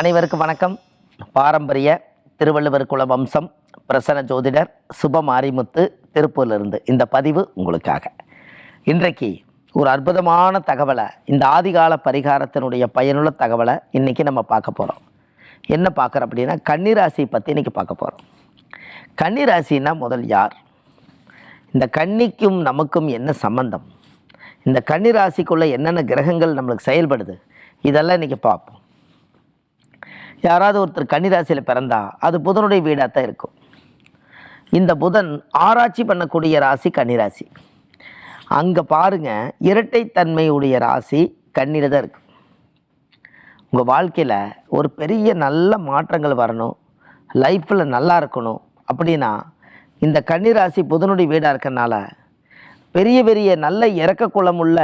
அனைவருக்கும் வணக்கம். பாரம்பரிய திருவள்ளுவர் குல வம்சம் பிரசன ஜோதிடர் சுப மாரிமுத்து திருப்பூர்லேருந்து இந்த பதிவு உங்களுக்காக. இன்றைக்கு ஒரு அற்புதமான தகவலை இந்த ஆதிகால பரிகாரத்தினுடைய பயனுள்ள தகவலை இன்றைக்கி நம்ம பார்க்க போகிறோம் என்ன பார்க்குறோம் அப்படின்னா கன்னிராசி பற்றி இன்றைக்கி பார்க்க போகிறோம் கன்னிராசின்னா முதல் யார்? இந்த கன்னிக்கும் நமக்கும் என்ன சம்பந்தம்? இந்த கன்னிராசிக்குள்ளே என்னென்ன கிரகங்கள் நம்மளுக்கு செயல்படுது? இதெல்லாம் இன்றைக்கி பார்ப்போம். யாராவது ஒருத்தர் கன்னிராசியில் பிறந்தா அது புதனுடைய வீடாக தான் இருக்கும். இந்த புதன் ஆராய்ச்சி பண்ணக்கூடிய ராசி கன்னிராசி. அங்கே பாருங்கள் இரட்டைத்தன்மையுடைய ராசி கண்ணீர் தான் இருக்கு. உங்கள் வாழ்க்கையில் ஒரு பெரிய நல்ல மாற்றங்கள் வரணும். லைஃப்பில் நல்லா இருக்கணும். அப்படின்னா இந்த கன்னிராசி புதனுடைய வீடாக இருக்கறனால பெரிய பெரிய நல்ல இறக்க குளம் உள்ள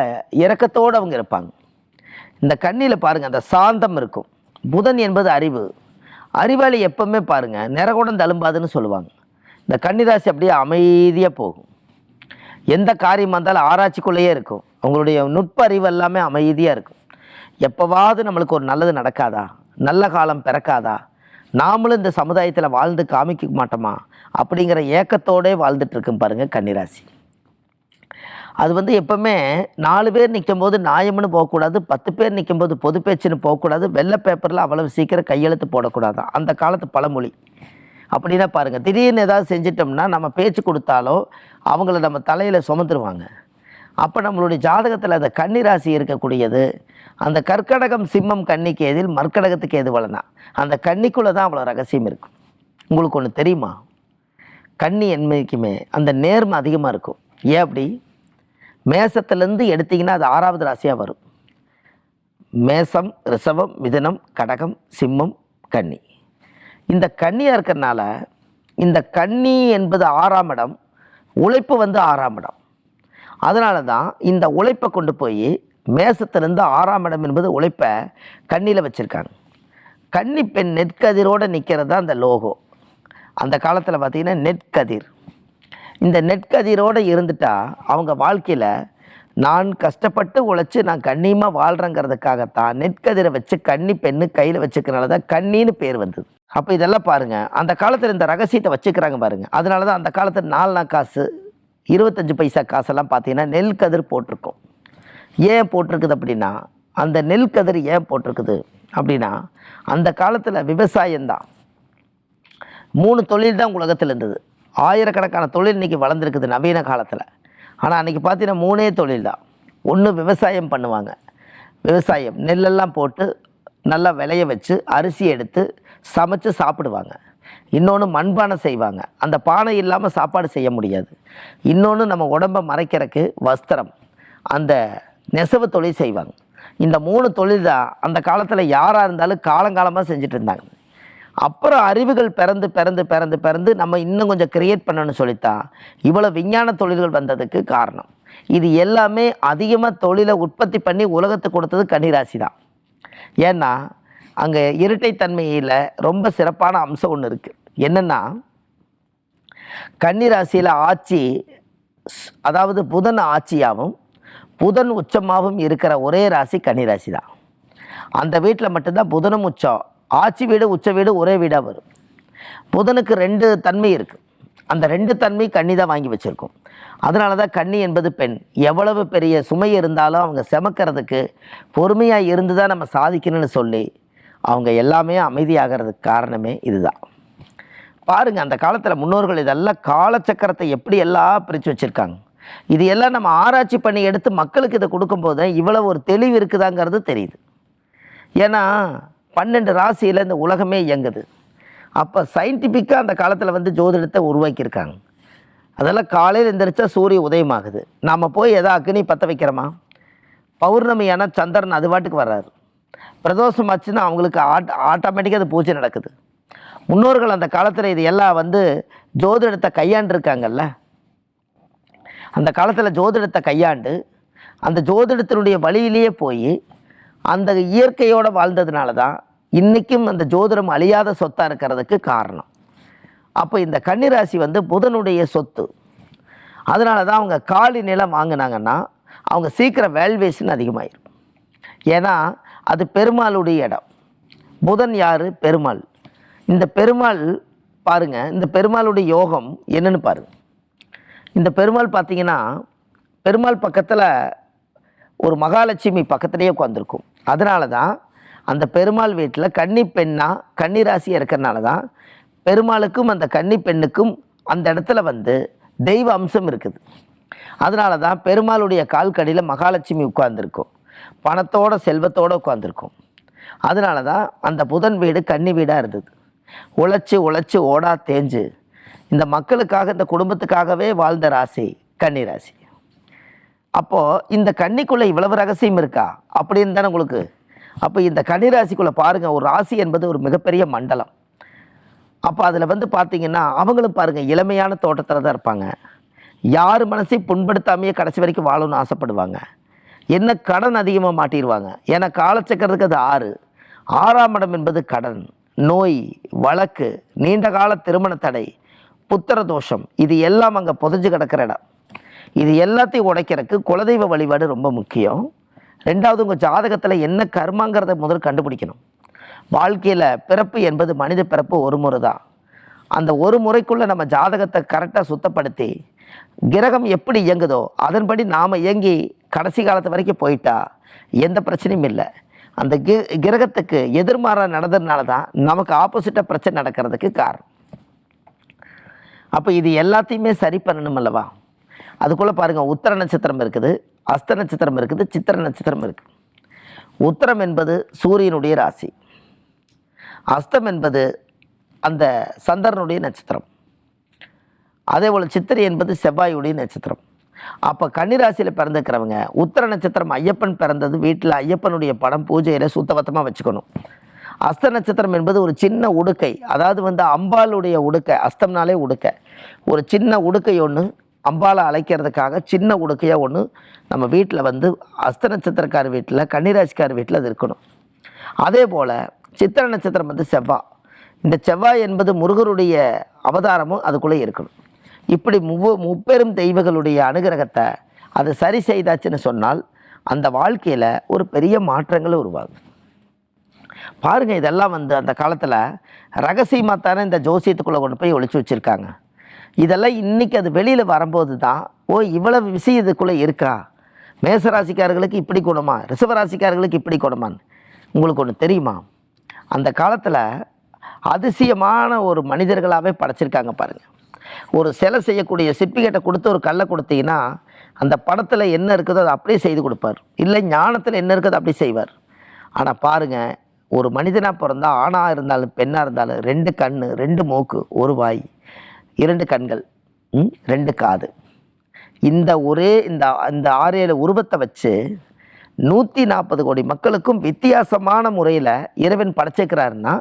இறக்கத்தோடு அவங்க இருப்பாங்க. இந்த கண்ணியில் பாருங்கள் அந்த சாந்தம் இருக்கும். புதன் என்பது அறிவு. அறிவாளி எப்பவுமே பாருங்கள் நிறகுடம் தழும்பாதுன்னு சொல்லுவாங்க. இந்த கன்னிராசி அப்படியே அமைதியாக போகும். எந்த காரியமாக இருந்தாலும் ஆராய்ச்சிக்குள்ளேயே இருக்கும். அவங்களுடைய நுட்ப அறிவு எல்லாமே அமைதியாக இருக்கும். எப்போவாவது நம்மளுக்கு ஒரு நல்லது நடக்காதா? நல்ல காலம் பிறக்காதா? நாமளும் இந்த சமுதாயத்தில் வாழ்ந்து காமிக்க மாட்டோமா? அப்படிங்கிற ஏக்கத்தோடே வாழ்ந்துட்டு இருக்கும் பாருங்கள் கன்னிராசி. அது வந்து எப்பவுமே நாலு பேர் நிற்கும் போது நியாயம்னு போகக்கூடாது பத்து பேர் நிற்கும் போது பொது பேச்சுன்னு போகக்கூடாது வெள்ளை பேப்பரில் அவ்வளவு சீக்கிரம் கையெழுத்து போடக்கூடாது. அந்த காலத்து பழமொழி. அப்படின்னா பாருங்கள் திடீர்னு ஏதாவது செஞ்சிட்டோம்னா நம்ம பேச்சு கொடுத்தாலோ அவங்கள நம்ம தலையில் சுமந்துருவாங்க. அப்போ நம்மளுடைய ஜாதகத்தில் அந்த கன்னிராசி இருக்கக்கூடியது அந்த கற்கடகம் சிம்மம் கன்னிக்கு எதில் மற்கடகத்துக்கு எது வளனா அந்த கன்னிக்குள்ளே தான் அவ்வளோ ரகசியம் இருக்கும். உங்களுக்கு ஒன்று தெரியுமா? கன்னி என்னைக்குமே அந்த நேர்மை அதிகமாக இருக்கும். ஏன் அப்படி? மேசத்துலேருந்து எடுத்தீங்கன்னா அது ஆறாவது ராசியாக வரும். மேசம் ரிசவம் மிதனம் கடகம் சிம்மம் கன்னி. இந்த கன்னியாக இருக்கிறனால இந்த கன்னி என்பது ஆறாம் இடம் உழைப்பு வந்து ஆறாம் இடம். அதனால தான் இந்த உழைப்பை கொண்டு போய் மேசத்திலிருந்து ஆறாம் இடம் என்பது உழைப்பை கண்ணியில் வச்சுருக்காங்க. கன்னி பெண் நெற்கதிரோடு நிற்கிறது தான் அந்த லோகோ. அந்த காலத்தில் பார்த்திங்கன்னா நெற்கதிர். இந்த நெற்கதிரோடு இருந்துட்டா அவங்க வாழ்க்கையில் நான் கஷ்டப்பட்டு உழைச்சி நான் கண்ணியமாக வாழ்கிறேங்கிறதுக்காகத்தான் நெற்கதிரை வச்சு கன்னி பெண்ணு கையில் வச்சுக்கிறனால தான் கண்ணின்னு பேர் வந்தது. அப்போ இதெல்லாம் பாருங்கள் அந்த காலத்தில் இந்த ரகசியத்தை வச்சுக்கிறாங்க பாருங்கள் அதனால தான் அந்த காலத்தில் நாலு காசு இருபத்தஞ்சு பைசா காசெல்லாம் பார்த்தீங்கன்னா நெல் கதிர் போட்டிருக்கும். ஏன் போட்டிருக்குது அப்படின்னா அந்த நெல் கதிர் ஏன் போட்டிருக்குது அப்படின்னா அந்த காலத்தில் விவசாயம்தான். மூணு தொழில் தான் உலகத்தில் இருந்தது. ஆயிரக்கணக்கான தொழில் இன்றைக்கி வளர்ந்துருக்குது நவீன காலத்தில். ஆனால் அன்றைக்கி பார்த்தீங்கன்னா மூணே தொழில் தான். ஒன்று விவசாயம் பண்ணுவாங்க. விவசாயம் நெல்லெல்லாம் போட்டு நல்லா விளைய வச்சு அரிசி எடுத்து சமைச்சு சாப்பிடுவாங்க. இன்னொன்று மண்பானை செய்வாங்க. அந்த பானை இல்லாமல் சாப்பாடு செய்ய முடியாது. இன்னொன்று நம்ம உடம்பை மறைக்கிறதுக்கு வஸ்திரம். அந்த நெசவு தொழில் செய்வாங்க. இந்த மூணு தொழில் தான் அந்த காலத்தில் யாராக இருந்தாலும் காலங்காலமாக செஞ்சுட்டு இருந்தாங்க. அப்புறம் அறிவுகள் பிறந்து பிறந்து பிறந்து பிறந்து நம்ம இன்னும் கொஞ்சம் கிரியேட் பண்ணணும்னு சொல்லித்தான் இவ்வளோ விஞ்ஞான தொழில்கள் வந்ததுக்கு காரணம். இது எல்லாமே அதிகமாக தொழிலை உற்பத்தி பண்ணி உலகத்துக்கு கொடுத்தது கன்னிராசி தான். ஏன்னா அங்கே இரட்டைத்தன்மையில் ரொம்ப சிறப்பான அம்சம் ஒன்று இருக்குது என்னென்னா கன்னிராசியில் ஆட்சி அதாவது புதன் ஆட்சியாகவும் புதன் உச்சமாகவும் இருக்கிற ஒரே ராசி கன்னிராசி தான். அந்த வீட்டில் மட்டும்தான் புதனும் உச்சம் ஆட்சி வீடு உச்ச வீடு ஒரே வீடாக வரும். புதனுக்கு ரெண்டு தன்மை இருக்குது அந்த ரெண்டு தன்மை கண்ணி தான் வாங்கி வச்சுருக்கோம். அதனால தான் கண்ணி என்பது பெண். எவ்வளவு பெரிய சுமை இருந்தாலும் அவங்க செமக்கிறதுக்கு பொறுமையாக இருந்து தான் நம்ம சாதிக்கணும்னு சொல்லி அவங்க எல்லாமே அமைதியாகிறதுக்கு காரணமே இதுதான். பாருங்கள் அந்த காலத்தில் முன்னோர்கள் இதெல்லாம் காலச்சக்கரத்தை எப்படி எல்லாம் பிரித்து வச்சுருக்காங்க? இது எல்லாம் நம்ம ஆராய்ச்சி பண்ணி எடுத்து மக்களுக்கு இதை கொடுக்கும்போது இவ்வளோ ஒரு தெளிவு இருக்குதாங்கிறது தெரியுது. ஏன்னா பன்னெண்டு ராசியில் இந்த உலகமே இயங்குது. அப்போ சயின்டிஃபிக்காக அந்த காலத்தில் வந்து ஜோதிடத்தை உருவாக்கியிருக்காங்க. அதெல்லாம் காலையில் எந்திரிச்சா சூரிய உதயமாகுது. நாம் போய் எதா அக்னி பற்ற வைக்கிறோமா? பௌர்ணமியான சந்திரன் அது பாட்டுக்கு வர்றாரு. பிரதோஷம் ஆச்சுன்னா அவங்களுக்கு ஆட் ஆட்டோமேட்டிக்காக அது பூஜை நடக்குது. முன்னோர்கள் அந்த காலத்தில் இது எல்லாம் வந்து ஜோதிடத்தை கையாண்டுருக்காங்கல்ல. அந்த காலத்தில் ஜோதிடத்தை கையாண்டு அந்த ஜோதிடத்தினுடைய வழியிலேயே போய் அந்த இயற்கையோடு வாழ்ந்ததுனால தான் இன்றைக்கும் அந்த ஜோதிடம் அழியாத சொத்தாக இருக்கிறதுக்கு காரணம். அப்போ இந்த கன்னிராசி வந்து புதனுடைய சொத்து. அதனால தான் அவங்க காலி நிலம் வாங்கினாங்கன்னா அவங்க சீக்கிரம் வேல்வேஷன் அதிகமாயிரும். ஏன்னா அது பெருமாளுடைய இடம். புதன் யார்? பெருமாள். இந்த பெருமாள் பாருங்கள் இந்த பெருமாளுடைய யோகம் என்னன்னு பாருங்கள் இந்த பெருமாள் பார்த்தீங்கன்னா பெருமாள் பக்கத்தில் ஒரு மகாலட்சுமி பக்கத்துலேயே உட்காந்துருக்கும் அதனால தான் அந்த பெருமாள் வீட்டில் கன்னி பெண்ணா கன்னி ராசி இருக்கிறனால தான் பெருமாளுக்கும் அந்த கன்னி பெண்ணுக்கும் அந்த இடத்துல வந்து தெய்வ அம்சம் இருக்குது. அதனால தான் பெருமாளுடைய கால்கடியில் மகாலட்சுமி உட்கார்ந்துருக்கும். பணத்தோட செல்வத்தோடு உட்காந்துருக்கும் அதனால தான் அந்த புதன் வீடு கன்னி வீடாக இருந்தது. உழைச்சி உழைச்சி ஓடா தேஞ்சு இந்த மக்களுக்காக இந்த குடும்பத்துக்காகவே வாழ்ந்த ராசி கன்னி ராசி அப்போது இந்த கன்னிக்குள்ளே இவ்வளவு ரகசியம் இருக்கா? அப்படின்னு தானே உங்களுக்கு அப்போ இந்த கன்னி ராசிக்குள்ளே பாருங்கள் ஒரு ராசி என்பது ஒரு மிகப்பெரிய மண்டலம். அப்போ அதில் வந்து பார்த்தீங்கன்னா அவங்களும் பாருங்கள் இளமையான தோட்டத்தில் தான் இருப்பாங்க. யார் மனசையும் புண்படுத்தாமையே கடைசி வரைக்கும் வாழணும்னு ஆசைப்படுவாங்க. என்ன கடன் அதிகமாக மாட்டிடுவாங்க ஏன்னா காலச்சக்கரத்துக்கு அது ஆறு. ஆறாம் இடம் என்பது கடன் நோய் வழக்கு நீண்ட கால திருமண தடை புத்திர தோஷம் இது எல்லாம் அங்கே புதைஞ்சு கிடக்கிற இடம். இது எல்லாத்தையும் உடைக்கிறதுக்கு குலதெய்வ வழிபாடு ரொம்ப முக்கியம். ரெண்டாவது உங்கள் ஜாதகத்தில் என்ன கர்மாங்கிறத முதல் கண்டுபிடிக்கணும். வாழ்க்கையில் பிறப்பு என்பது மனித பிறப்பு ஒரு முறை தான் அந்த ஒரு முறைக்குள்ளே நம்ம ஜாதகத்தை கரெக்டாக சுத்தப்படுத்தி கிரகம் எப்படி இயங்குதோ அதன்படி நாம் இயங்கி கடைசி காலத்து வரைக்கும் போயிட்டா எந்த பிரச்சனையும் இல்லை. அந்த கி கிரகத்துக்கு எதிர்மாறாக நடந்ததுனால தான் நமக்கு ஆப்போசிட்டாக பிரச்சனை நடக்கிறதுக்கு காரணம். அப்போ இது எல்லாத்தையுமே சரி பண்ணணும் அல்லவா? அதுக்குள்ளே பாருங்கள் உத்தர நட்சத்திரம் இருக்குது. அஸ்த நட்சத்திரம் இருக்குது சித்திர நட்சத்திரம் இருக்குது உத்தரம் என்பது சூரியனுடைய ராசி. அஸ்தம் என்பது அந்த சந்திரனுடைய நட்சத்திரம். அதே போல் சித்திரை என்பது செவ்வாயுடைய நட்சத்திரம். அப்போ கன்னிராசியில் பிறந்துக்கிறவங்க உத்தர நட்சத்திரம் ஐயப்பன் பிறந்தது வீட்டில் ஐயப்பனுடைய படம் பூஜையில் சுத்தபத்தமாக வச்சுக்கணும். அஸ்த நட்சத்திரம் என்பது ஒரு சின்ன உடுக்கை அதாவது வந்து அம்பாளுடைய உடுக்கை அஸ்தம்னாலே உடுக்கை. ஒரு சின்ன உடுக்கை ஒன்று அம்பாலை அழைக்கிறதுக்காக சின்ன உடுக்கையாக ஒன்று நம்ம வீட்டில் வந்து அஸ்த நட்சத்திரக்கார வீட்டில் கன்னிராசிக்கார வீட்டில் அது இருக்கணும். அதே போல் சித்திர நட்சத்திரம் வந்து செவ்வாய் இந்த செவ்வாய் என்பது முருகருடைய அவதாரமும் அதுக்குள்ளே இருக்கணும். இப்படி முவ முப்பெரும் தெய்வங்களுடைய அனுகிரகத்தை அது சரி செய்தாச்சுன்னு சொன்னால் அந்த வாழ்க்கையில் ஒரு பெரிய மாற்றங்கள் உருவாகும். பாருங்கள் இதெல்லாம் வந்து அந்த காலத்தில் ரகசியமாக தானே இந்த ஜோசியத்துக்குள்ளே கொண்டு போய் ஒழிச்சு வச்சுருக்காங்க. இதெல்லாம் இன்றைக்கி அது வெளியில் வரும்போது தான் ஓ இவ்வளவு விஷயம் இதுக்குள்ளே இருக்கா? மேசராசிக்காரர்களுக்கு இப்படி குணமா? ரிஷபராசிக்காரர்களுக்கு இப்படி குணமான்னு. உங்களுக்கு ஒன்று தெரியுமா? அந்த காலத்தில் அதிசயமான ஒரு மனிதர்களாகவே படைச்சிருக்காங்க பாருங்கள் ஒரு சிலை செய்யக்கூடிய சிற்பிகிட்ட கொடுத்து ஒரு கல்லை கொடுத்தீங்கன்னா அந்த படத்தில் என்ன இருக்குதோ அதை அப்படியே செய்து கொடுப்பார். இல்லை ஞானத்தில் என்ன இருக்குதோ அப்படி செய்வார். ஆனால் பாருங்கள் ஒரு மனிதனாக பிறந்தா ஆணாக இருந்தாலும் பெண்ணாக இருந்தாலும் ரெண்டு கண் ரெண்டு மூக்கு ஒரு வாய். இரண்டு கண்கள் ரெண்டு காது. இந்த ஒரே இந்த இந்த ஆறு ஏழு உருவத்தை வச்சு நூற்றி நாற்பது கோடி மக்களுக்கும் வித்தியாசமான முறையில் இறைவன் படைச்சிருக்கிறாருன்னா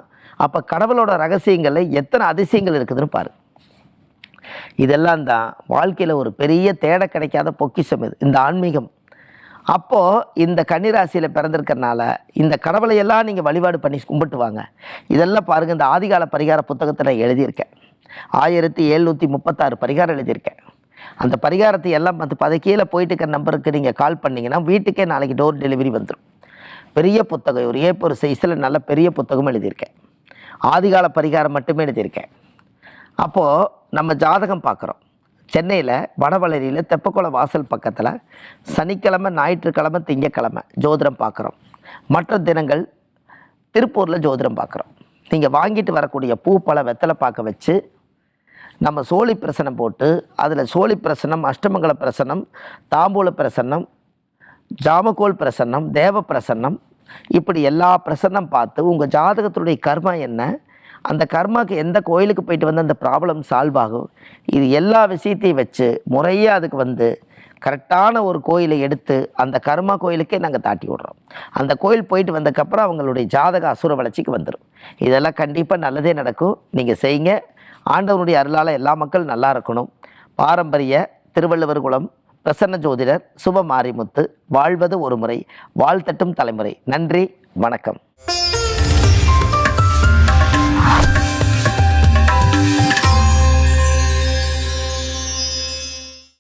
அப்போ கடவுளோட ரகசியங்களில் எத்தனை அதிசயங்கள் இருக்குதுன்னு பாரு. இதெல்லாம் தான் வாழ்க்கையில் ஒரு பெரிய தேட கிடைக்காத பொக்கிஷம் இது இந்த ஆன்மீகம். அப்போது இந்த கன்னிராசியில் பிறந்திருக்கறனால இந்த கடவுளையெல்லாம் நீங்கள் வழிபாடு பண்ணி கும்பிட்டு வாங்க. இதெல்லாம் பாருங்கள் இந்த ஆதிகால பரிகார புத்தகத்தில் எழுதியிருக்கேன். ஆயிரத்தி எழுநூற்றி முப்பத்தாறு பரிகாரம் எழுதியிருக்கேன். அந்த பரிகாரத்தை எல்லாம் பார்த்து பதை கீழே போயிட்டு இருக்கிற நம்பருக்கு நீங்கள் கால் பண்ணிங்கன்னா வீட்டுக்கே நாளைக்கு டோர் டெலிவரி வந்துடும் பெரிய புத்தகம் ஒரு ஏ ஒரு சைஸில் நல்ல பெரிய புத்தகம் எழுதியிருக்கேன். ஆதிகால பரிகாரம் மட்டுமே எழுதியிருக்கேன். அப்போது நம்ம ஜாதகம் பார்க்குறோம். சென்னையில் வடவளரியில் தெப்பக்குளம் வாசல் பக்கத்தில் சனிக்கிழமை ஞாயிற்றுக்கிழமை திங்கக்கிழமை ஜோதிடம் பார்க்குறோம். மற்ற தினங்கள் திருப்பூரில் ஜோதிடம் பார்க்குறோம். நீங்கள் வாங்கிட்டு வரக்கூடிய பூ பழ வெத்தலை பார்க்க வச்சு நம்ம சோழி பிரசனம் போட்டு அதில் சோழி பிரசனம் அஷ்டமங்கல பிரசனம் தாம்பூல பிரசன்னம் ஜாமக்கோல் பிரசன்னம் தேவ பிரசன்னம் இப்படி எல்லா பிரசன்னம் பார்த்து உங்கள் ஜாதகத்துடைய கர்மா என்ன? அந்த கர்மாக்கு எந்த கோயிலுக்கு போயிட்டு வந்து அந்த ப்ராப்ளம் சால்வ் ஆகும்? இது எல்லா விஷயத்தையும் வச்சு முறையாக அதுக்கு வந்து கரெக்டான ஒரு கோயிலை எடுத்து அந்த கர்மா கோயிலுக்கே நாங்கள் தாட்டி விடுறோம். அந்த கோயில் போயிட்டு வந்ததுக்கப்புறம் அவங்களுடைய ஜாதக அசுர வளர்ச்சிக்கு வந்துடும் இதெல்லாம் கண்டிப்பாக நல்லதே நடக்கும். நீங்கள் செய்யுங்க. ஆண்டவருடைய அருளால் எல்லா மக்கள் நல்லா இருக்கணும். பாரம்பரிய திருவள்ளுவர் குலம் பிரசன்ன ஜோதிடர் சுப மாரிமுத்து வாழ்வது ஒரு முறை வாழ்த்தட்டும் தலைமுறை. நன்றி வணக்கம்.